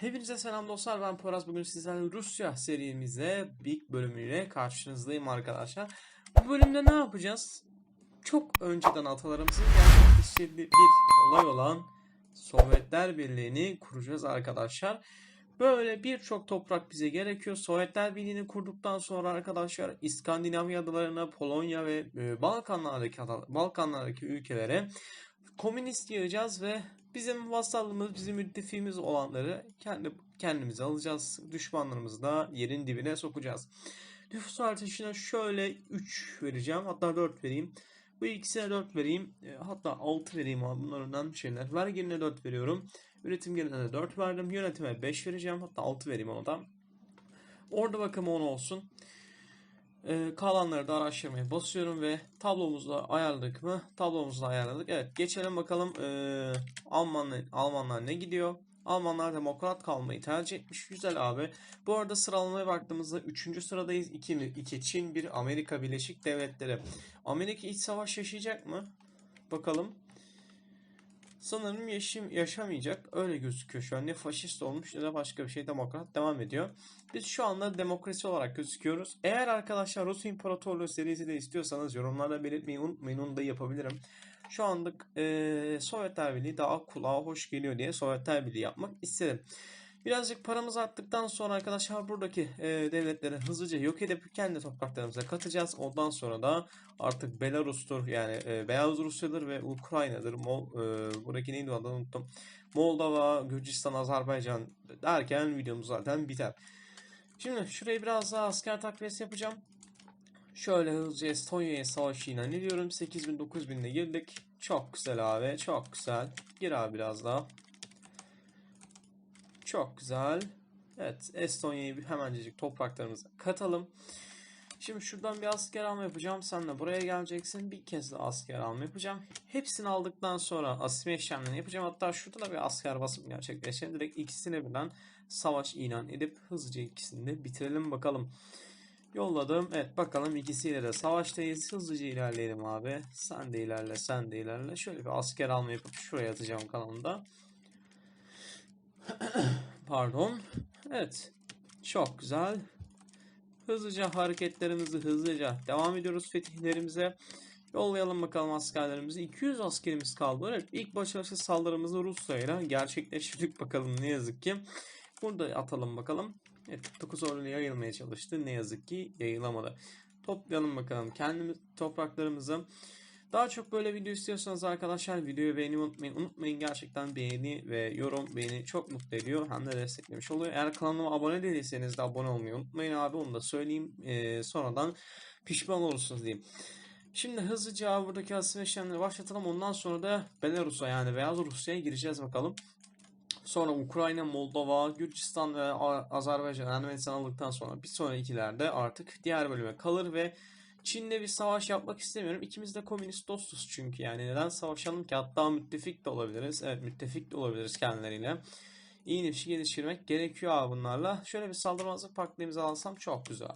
Hepinize selam dostlar ben Poraz bugün sizlerle Rusya serimizde ilk bölümüyle karşınızdayım arkadaşlar. Bu bölümde ne yapacağız? Çok önceden atalarımızın gerçekleştirdiği bir olay olan Sovyetler Birliği'ni kuracağız arkadaşlar. Böyle birçok toprak bize gerekiyor. Sovyetler Birliği'ni kurduktan sonra arkadaşlar İskandinavya adalarına, Polonya ve e, Balkanlardaki Balkanlardaki ülkelere komünist yığacağız ve bizim vasallığımız, bizim müttefiğimiz olanları kendi kendimize alacağız. Düşmanlarımızı da yerin dibine sokacağız. Nüfus artışına şöyle 3 vereceğim. Hatta 4 vereyim. Bu ikisine 4 vereyim. E, Hatta 6 vereyim abi. Bunlar önemli şeyler. Vergine 4 veriyorum. Üretim gelirine de 4 verdim. Yönetime 5 vereceğim. Hatta 6 vereyim ona da. Orada bakımı 10 olsun. Ee, kalanları da araştırmaya basıyorum ve tablomuzda ayarladık mı? Tablomuzda ayarladık. Evet geçelim bakalım ee, Almanlar, Almanlar ne gidiyor? Almanlar demokrat kalmayı tercih etmiş. Güzel abi. Bu arada sıralamaya baktığımızda 3. sıradayız. 2, 2 Çin, 1 Amerika Birleşik Devletleri. Amerika iç savaş yaşayacak mı? Bakalım. Sanırım yaşam, yaşamayacak. Öyle gözüküyor şu an. Ne faşist olmuş ya da başka bir şey demokrat devam ediyor. Biz şu anda demokrasi olarak gözüküyoruz. Eğer arkadaşlar Rus İmparatorluğu serisi de istiyorsanız yorumlarda belirtmeyi unutmayın. Onu da yapabilirim. Şu anda eee Sovyetler Birliği daha kulağa hoş geliyor diye Sovyetler Birliği yapmak istedim. Birazcık paramız arttıktan sonra arkadaşlar buradaki eee, devletleri hızlıca yok edip kendi topraklarımıza katacağız. Ondan sonra da artık Belarus'tur yani eee, Beyaz Rusya'dır ve Ukrayna'dır. Mol, eee, buradaki neydi adını unuttum. Moldova, Gürcistan, Azerbaycan derken videomuz zaten biter. Şimdi şuraya biraz daha asker takviyesi yapacağım. Şöyle hızlıca Estonya'ya savaş ilan ediyorum. 8000 9000'de girdik. Çok güzel abi. Çok güzel. Gir abi biraz daha. Çok güzel. Evet Estonya'yı hemencecik topraklarımıza katalım. Şimdi şuradan bir asker alma yapacağım. Sen de buraya geleceksin. Bir kez de asker alma yapacağım. Hepsini aldıktan sonra asimile işlemlerini yapacağım. Hatta şurada da bir asker basım gerçekleştirelim. Direkt ikisine birden savaş ilan edip hızlıca ikisini de bitirelim bakalım. Yolladım. Evet bakalım ikisiyle de savaştayız. Hızlıca ilerleyelim abi. Sen de ilerle, sen de ilerle. Şöyle bir asker alma yapıp şuraya atacağım kanalımda. Pardon. Evet. Çok güzel. Hızlıca hareketlerimizi hızlıca devam ediyoruz fetihlerimize. Yollayalım bakalım askerlerimizi. 200 askerimiz kaldı. Evet, ilk başarısız saldırımızı Rusya'yla gerçekleştirdik bakalım ne yazık ki. Burada atalım bakalım. Evet 49 orduyla yayılmaya çalıştı. Ne yazık ki yayılamadı. Toplayalım bakalım kendimiz topraklarımızı. Daha çok böyle video istiyorsanız arkadaşlar videoyu beğenmeyi unutmayın. Unutmayın gerçekten beğeni ve yorum beni çok mutlu ediyor. Hem de desteklemiş oluyor. Eğer kanalıma abone değilseniz de abone olmayı unutmayın abi. Onu da söyleyeyim. Ee, sonradan pişman olursunuz diyeyim. Şimdi hızlıca buradaki asim işlemleri başlatalım. Ondan sonra da Belarus'a yani Beyaz Rusya'ya gireceğiz bakalım. Sonra Ukrayna, Moldova, Gürcistan ve Azerbaycan, Ermenistan aldıktan sonra bir sonrakilerde artık diğer bölüme kalır ve Çin'le bir savaş yapmak istemiyorum. İkimiz de komünist dostuz çünkü yani neden savaşalım ki? Hatta müttefik de olabiliriz. Evet müttefik de olabiliriz kendileriyle. İyi ilişki geliştirmek gerekiyor abi bunlarla. Şöyle bir saldırmazlık paktı imzalansam çok güzel.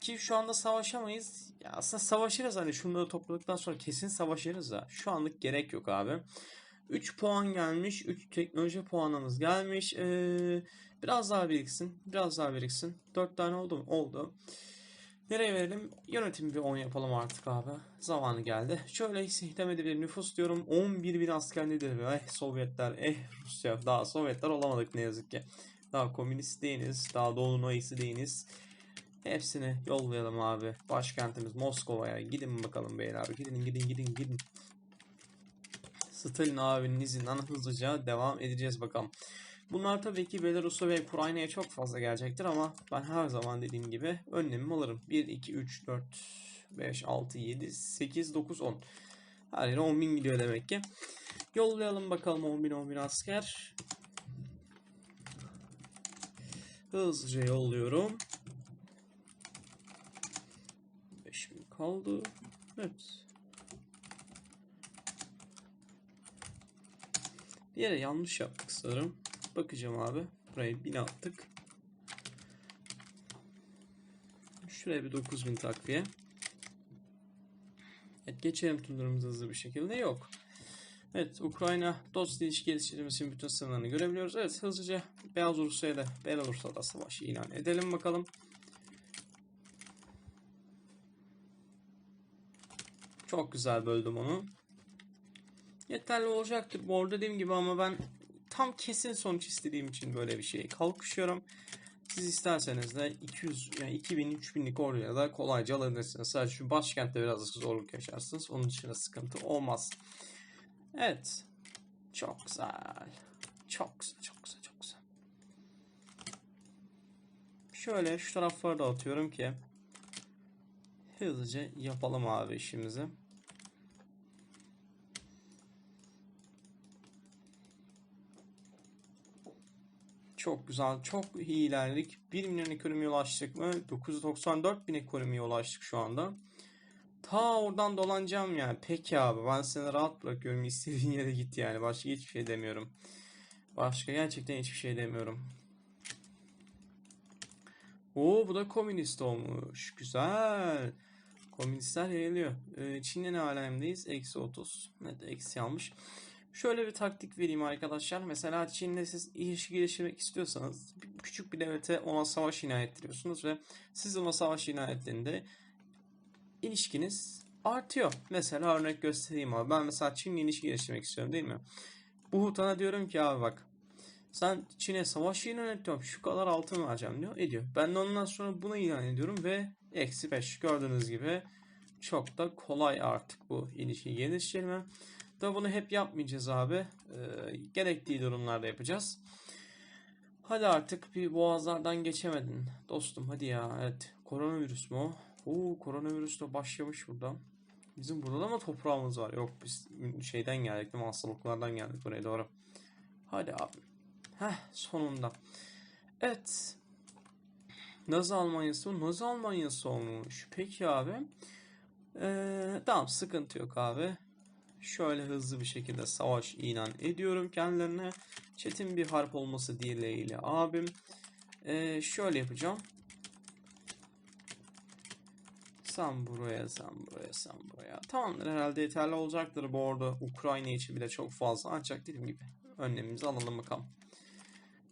Ki şu anda savaşamayız. Ya aslında savaşırız hani şunları topladıktan sonra kesin savaşırız da. Şu anlık gerek yok abi. 3 puan gelmiş. 3 teknoloji puanımız gelmiş. Ee, biraz daha biriksin. Biraz daha biriksin. 4 tane oldu mu? Oldu. Nereye verelim? Yönetim bir 10 yapalım artık abi. Zamanı geldi. Şöyle istihdamede bir nüfus diyorum. 11 bin asker nedir? Eh Sovyetler, eh Rusya. Daha Sovyetler olamadık ne yazık ki. Daha komünist değiliz. Daha Doğu'nun ayısı değiliz. Hepsini yollayalım abi. Başkentimiz Moskova'ya. Gidin bakalım beyler. Gidin gidin gidin gidin. Stalin abinin izinden hızlıca devam edeceğiz bakalım. Bunlar tabii ki Belarus'a ve Ukrayna'ya çok fazla gelecektir ama ben her zaman dediğim gibi önlemimi alırım. 1, 2, 3, 4, 5, 6, 7, 8, 9, 10. Her yere 10 bin gidiyor demek ki. Yollayalım bakalım 10 bin 10 bin asker. Hızlıca yolluyorum. 5 bin kaldı. Evet. Bir yere yanlış yaptık sanırım. Bakacağım abi. Buraya 1000 attık. Şuraya bir 9000 takviye. Evet geçelim turlarımızı hızlı bir şekilde. Yok. Evet, Ukrayna dost ilişki geliştirmesinin bütün sınırlarını görebiliyoruz. Evet, hızlıca Beyaz Rusya'ya da Belarus'ta da savaşı ilan edelim bakalım. Çok güzel böldüm onu. Yeterli olacaktır bu arada dediğim gibi ama ben tam kesin sonuç istediğim için böyle bir şeye kalkışıyorum. Siz isterseniz de 200 yani 2000 3000'lik oraya da kolayca alabilirsiniz. Sadece şu başkentte biraz zorluk yaşarsınız. Onun dışında sıkıntı olmaz. Evet. Çok güzel. Çok güzel, çok güzel, çok güzel. Şöyle şu tarafları da atıyorum ki hızlıca yapalım abi işimizi. Çok güzel. Çok iyi ilerledik. 1 milyon ekonomiye ulaştık mı? 994 bin ekonomiye ulaştık şu anda. Ta oradan dolanacağım yani. Peki abi ben seni rahat bırakıyorum. İstediğin yere git yani. Başka hiçbir şey demiyorum. Başka gerçekten hiçbir şey demiyorum. Oo bu da komünist olmuş. Güzel. Komünistler yayılıyor. Ee, Çin'de ne alemdeyiz? Eksi 30. Evet eksi almış. Şöyle bir taktik vereyim arkadaşlar. Mesela Çin'le siz ilişki geliştirmek istiyorsanız küçük bir devlete ona savaş ilan ve siz ona savaş ilan ettiğinde ilişkiniz artıyor. Mesela örnek göstereyim abi. Ben mesela Çin'le ilişki geliştirmek istiyorum değil mi? Bu Hutan'a diyorum ki abi bak sen Çin'e savaş ilan şu kadar altın vereceğim diyor. Ediyor. Ben de ondan sonra bunu ilan ediyorum ve eksi 5 gördüğünüz gibi çok da kolay artık bu ilişki geliştirme. Da bunu hep yapmayacağız abi. Ee, gerektiği durumlarda yapacağız. Hadi artık bir boğazlardan geçemedin. Dostum hadi ya. Evet. Koronavirüs mü o? Oo koronavirüs de başlamış burada. Bizim burada da mı toprağımız var? Yok biz şeyden geldik değil mi? Hastalıklardan geldik buraya doğru. Hadi abi. Heh sonunda. Evet. Nazi Almanya'sı mı? Nazi Almanya'sı olmuş. Peki abi. Ee, tamam sıkıntı yok abi. Şöyle hızlı bir şekilde savaş ilan ediyorum kendilerine. Çetin bir harp olması dileğiyle abim. Ee, şöyle yapacağım. Sen buraya, sen buraya, sen buraya. Tamamdır herhalde yeterli olacaktır bu arada. Ukrayna için bile çok fazla. Ancak dediğim gibi önlemimizi alalım bakalım.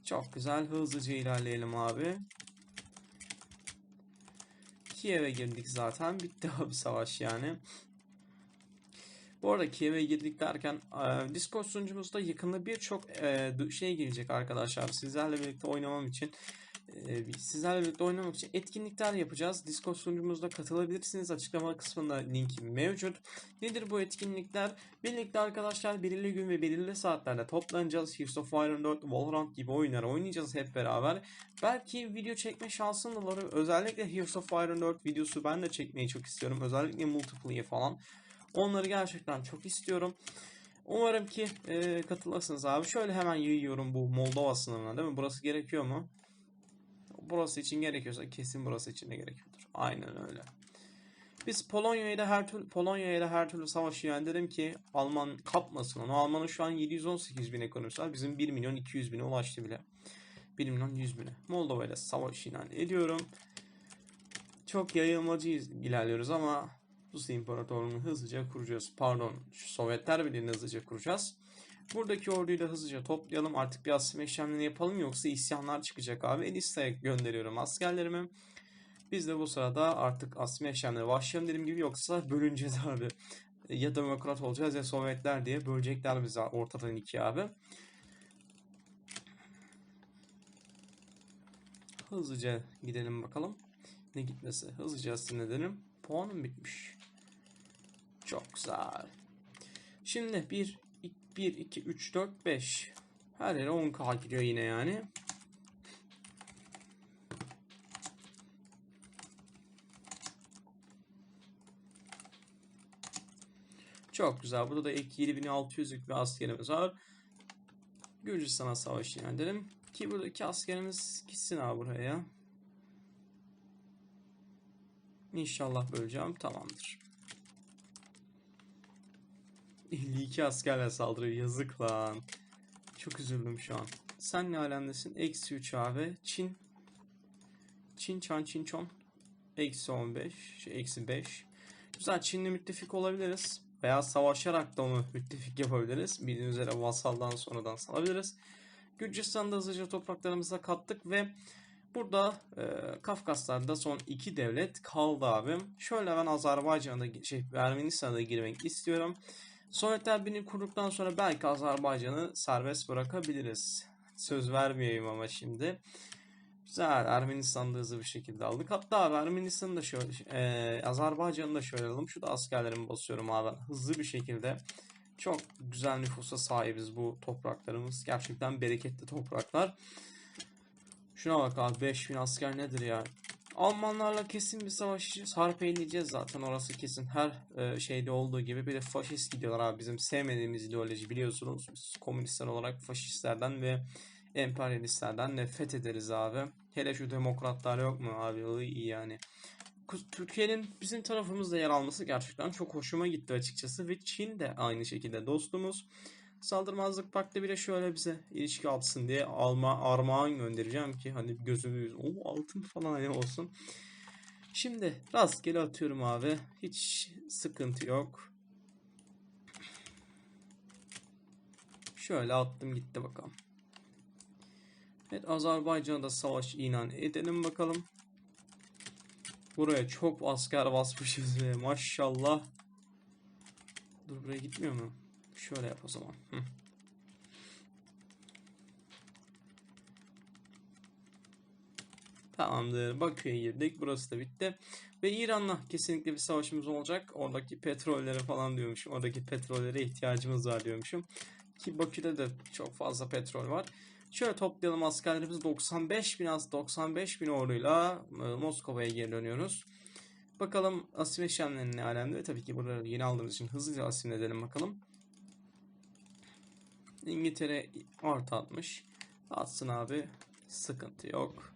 Çok güzel. Hızlıca ilerleyelim abi. Kiev'e girdik zaten. Bitti abi savaş yani. Bu arada Kiev'e girdik derken e, Discord sunucumuzda yakında birçok e, şey gelecek arkadaşlar. Sizlerle birlikte oynamam için e, sizlerle birlikte oynamak için etkinlikler yapacağız. Discord sunucumuzda katılabilirsiniz. Açıklama kısmında linki mevcut. Nedir bu etkinlikler? Birlikte arkadaşlar belirli gün ve belirli saatlerde toplanacağız. Heroes of Iron 4, Valorant gibi oyunları oynayacağız hep beraber. Belki video çekme şansım da olur. Özellikle Heroes of Iron 4 videosu ben de çekmeyi çok istiyorum. Özellikle multiplayer falan. Onları gerçekten çok istiyorum. Umarım ki e, katılırsınız abi. Şöyle hemen yayıyorum bu Moldova sınırına değil mi? Burası gerekiyor mu? Burası için gerekiyorsa kesin burası için de gerekiyordur. Aynen öyle. Biz Polonya'ya da her türlü Polonya'ya da her türlü savaşı yani dedim ki Alman kapmasın onu. Alman'ın şu an 718 bin ekonomisi var. Bizim 1 milyon 200 bine ulaştı bile. 1 milyon 100 bine. Moldova ile savaş ilan ediyorum. Çok yayılmacı ilerliyoruz ama Rus İmparatorluğu'nu hızlıca kuracağız. Pardon, Sovyetler Birliği'ni hızlıca kuracağız. Buradaki orduyu da hızlıca toplayalım. Artık bir asım işlemlerini yapalım yoksa isyanlar çıkacak abi. Elisa'ya gönderiyorum askerlerimi. Biz de bu sırada artık asım işlemleri başlayalım dediğim gibi yoksa bölüneceğiz abi. Ya demokrat olacağız ya Sovyetler diye bölecekler bizi ortadan ikiye abi. Hızlıca gidelim bakalım. Ne gitmesi? Hızlıca edelim. Puanım bitmiş. Çok güzel. Şimdi 1, 1, 2, 3, 4, 5. Her yere 10k gidiyor yine yani. Çok güzel. Burada da ek 7600'lük bir askerimiz var. Gürcistan'a savaş ilan edelim. Ki buradaki askerimiz gitsin abi buraya. İnşallah böleceğim. Tamamdır. 52 askerle saldırıyor. Yazık lan. Çok üzüldüm şu an. Sen ne alemdesin? Eksi 3 abi. Çin. Çin, Çan, Çin, Çon. Eksi 15. Şey, eksi 5. Güzel. Çin'le müttefik olabiliriz. veya savaşarak da onu müttefik yapabiliriz. Bildiğiniz üzere vasaldan sonradan salabiliriz. Gürcistan'da hızlıca topraklarımıza kattık ve burada e, Kafkaslar'da son iki devlet kaldı abim. Şöyle ben Azerbaycan'da şey Ermenistan'da girmek istiyorum. Sovyetler Birliği kurduktan sonra belki Azerbaycan'ı serbest bırakabiliriz. Söz vermeyeyim ama şimdi. Güzel. Ermenistan'da hızlı bir şekilde aldık. Hatta abi Ermenistan'ı da şöyle, e, Azerbaycan'ı da şöyle alalım. Şu da askerlerimi basıyorum abi. Hızlı bir şekilde. Çok güzel nüfusa sahibiz bu topraklarımız. Gerçekten bereketli topraklar. Şuna bak abi 5000 asker nedir ya? Almanlarla kesin bir savaşacağız. Harp eğleyeceğiz zaten orası kesin. Her e, şeyde olduğu gibi bir de faşist gidiyorlar abi. Bizim sevmediğimiz ideoloji biliyorsunuz. Biz komünistler olarak faşistlerden ve emperyalistlerden nefret ederiz abi. Hele şu demokratlar yok mu abi? İyi yani. Türkiye'nin bizim tarafımızda yer alması gerçekten çok hoşuma gitti açıkçası. Ve Çin de aynı şekilde dostumuz. Saldırmazlık paktı bile şöyle bize ilişki atsın diye alma armağan göndereceğim ki hani gözümüz o altın falan hani olsun. Şimdi rastgele atıyorum abi. Hiç sıkıntı yok. Şöyle attım gitti bakalım. Evet Azerbaycan'da savaş ilan edelim bakalım. Buraya çok asker basmışız ve maşallah. Dur buraya gitmiyor mu? Şöyle yap o zaman. Hı. Tamamdır. Bakü'ye girdik. Burası da bitti. Ve İran'la kesinlikle bir savaşımız olacak. Oradaki petrollere falan diyormuşum. Oradaki petrollere ihtiyacımız var diyormuşum. Ki Bakü'de de çok fazla petrol var. Şöyle toplayalım askerlerimiz 95 bin az 95 bin orduyla e, Moskova'ya geri dönüyoruz. Bakalım asim işlemlerinin ne alemde. Tabii ki buraları yeni aldığımız için hızlıca asim edelim bakalım. İngiltere artı atmış. Atsın abi. Sıkıntı yok.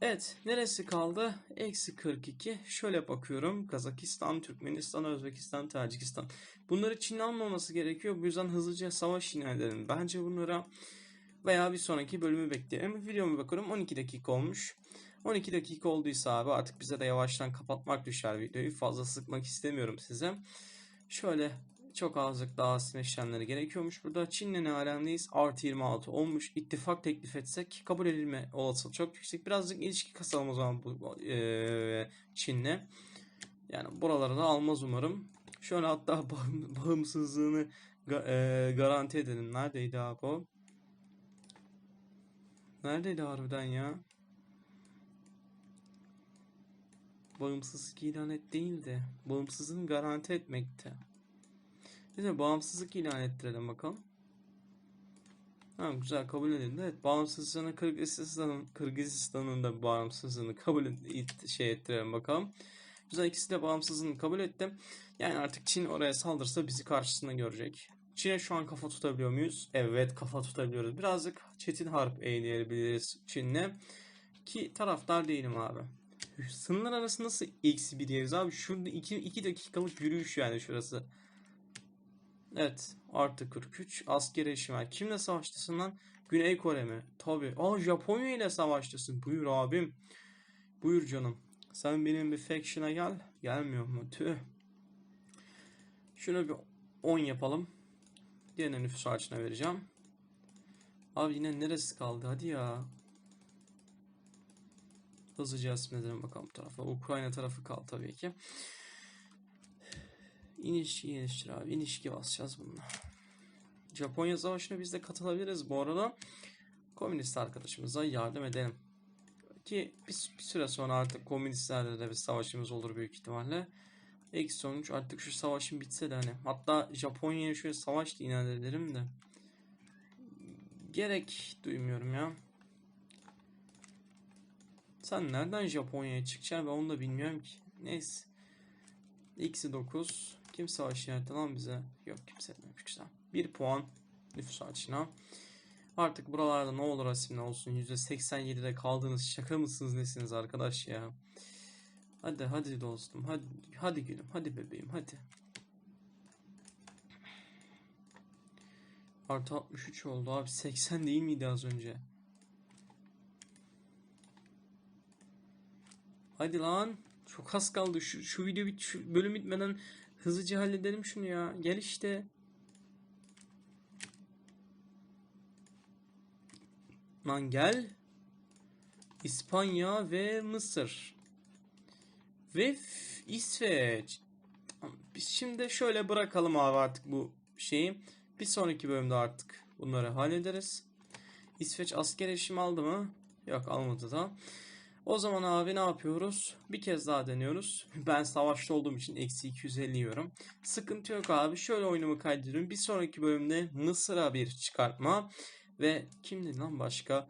Evet. Neresi kaldı? Eksi 42. Şöyle bakıyorum. Kazakistan, Türkmenistan, Özbekistan, Tacikistan. Bunları Çin almaması gerekiyor. Bu yüzden hızlıca savaş ilan edelim. Bence bunlara veya bir sonraki bölümü bekleyelim. Videomu bakıyorum 12 dakika olmuş. 12 dakika olduysa abi artık bize de yavaştan kapatmak düşer videoyu. Fazla sıkmak istemiyorum size. Şöyle çok azıcık daha asim işlemleri gerekiyormuş. Burada Çin'le ne alemdeyiz? Artı 26 olmuş. İttifak teklif etsek kabul edilme olasılığı çok yüksek. Birazcık ilişki kasalım o zaman bu eee, Çin'le. Yani buraları da almaz umarım. Şöyle hatta bağım- bağımsızlığını eee, garanti edelim. Neredeydi abi o? Neredeydi harbiden ya? Bağımsızlık ilan et değil de bağımsızlığını garanti etmekte. Neyse bağımsızlık ilan ettirelim bakalım. Ha, güzel kabul edildi. Evet, bağımsızlığını Kırgızistan'ın Kırgızistan'ın da bağımsızlığını kabul et, şey ettirelim bakalım. Güzel ikisi de bağımsızlığını kabul etti. Yani artık Çin oraya saldırsa bizi karşısında görecek. Çin'e şu an kafa tutabiliyor muyuz? Evet kafa tutabiliyoruz. Birazcık çetin harp eğleyebiliriz Çin'le. Ki taraftar değilim abi. Sınırlar arası nasıl eksi bir yeriz abi? Şurada 2 2 dakikalık yürüyüş yani şurası. Evet. Artı 43. Asker eşimer. Kimle savaştasın lan? Güney Kore mi? Tabii. Aa Japonya ile savaştasın. Buyur abim. Buyur canım. Sen benim bir faction'a gel. Gelmiyor mu? Tüh. Şunu bir 10 yapalım. Diğerine nüfus ağaçına vereceğim. Abi yine neresi kaldı? Hadi ya. Hızlıca edelim bakalım bu tarafa. Ukrayna tarafı kaldı tabii ki. İniş geliştir abi. İnişki basacağız bununla. Japonya savaşına biz de katılabiliriz bu arada. Komünist arkadaşımıza yardım edelim. Ki bir, bir süre sonra artık komünistlerle de bir savaşımız olur büyük ihtimalle. Eksi sonuç artık şu savaşın bitse de hani. Hatta Japonya'ya şöyle savaş da ilan ederim de. Gerek duymuyorum ya. Sen nereden Japonya'ya çıkacaksın ben onu da bilmiyorum ki. Neyse. X'i 9. Kim savaş yarattı lan bize? Yok kimse etmemiş güzel. 1 puan nüfus açına. Artık buralarda ne olur asimle olsun. %87'de kaldınız. Şaka mısınız nesiniz arkadaş ya? Hadi hadi dostum. Hadi hadi gülüm. Hadi bebeğim hadi. Artı 63 oldu abi. 80 değil miydi az önce? Hadi lan. Çok az kaldı. Şu, şu video bit şu bölüm bitmeden Hızlıca halledelim şunu ya. Gel işte. Lan gel. İspanya ve Mısır. Ve İsveç. Biz şimdi şöyle bırakalım abi artık bu şeyi. Bir sonraki bölümde artık bunları hallederiz. İsveç asker eşim aldı mı? Yok almadı da. O zaman abi ne yapıyoruz? Bir kez daha deniyoruz. Ben savaşta olduğum için eksi 250 yiyorum. Sıkıntı yok abi. Şöyle oyunumu kaydediyorum. Bir sonraki bölümde Mısır'a bir çıkartma. Ve kimdi lan başka?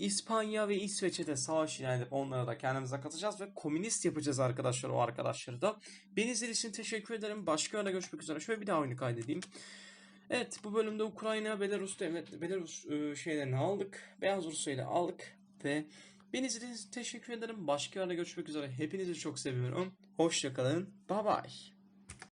İspanya ve İsveç'e de savaş ilan onlara da kendimize katacağız ve komünist yapacağız arkadaşlar o arkadaşları da. Beni izlediğiniz için teşekkür ederim. Başka yerde görüşmek üzere. Şöyle bir daha oyunu kaydedeyim. Evet bu bölümde Ukrayna, Belarus devlet, Belarus e, şeylerini aldık. Beyaz Rusya ile aldık ve beni izlediğiniz için teşekkür ederim. Başka yerde görüşmek üzere. Hepinizi çok seviyorum. Hoşçakalın. Bye bye.